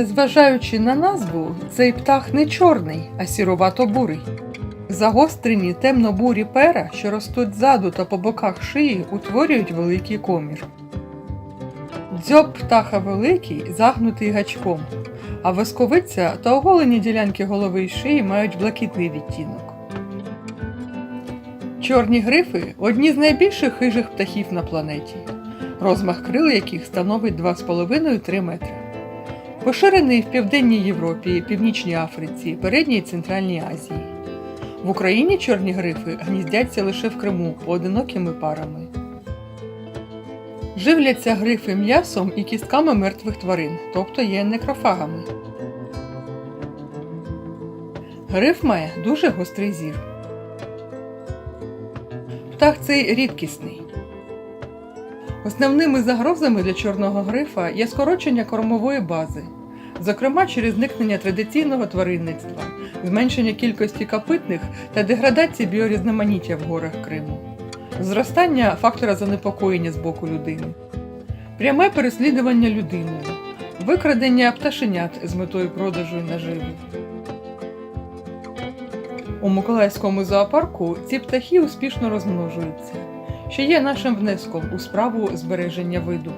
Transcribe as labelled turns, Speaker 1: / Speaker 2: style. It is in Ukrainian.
Speaker 1: Незважаючи на назву, цей птах не чорний, а сіровато-бурий. Загострені темно-бурі пера, що ростуть ззаду та по боках шиї, утворюють великий комір. Дзьоб птаха великий, загнутий гачком, а восковиця та оголені ділянки голови й шиї мають блакитний відтінок. Чорні грифи одні з найбільших хижих птахів на планеті, розмах крил яких становить 2,5-3 метри. Поширений в Південній Європі, Північній Африці, Передній і Центральній Азії. В Україні чорні грифи гніздяться лише в Криму поодинокими парами. Живляться грифи м'ясом і кістками мертвих тварин, тобто є некрофагами. Гриф має дуже гострий зір. Птах цей рідкісний. Основними загрозами для чорного грифа є скорочення кормової бази, зокрема через зникнення традиційного тваринництва, зменшення кількості копитних та деградації біорізноманіття в горах Криму, зростання фактора занепокоєння з боку людини, пряме переслідування людиною, викрадення пташенят з метою продажу і наживи. У Миколаївському зоопарку ці птахи успішно розмножуються, що є нашим внеском у справу збереження виду.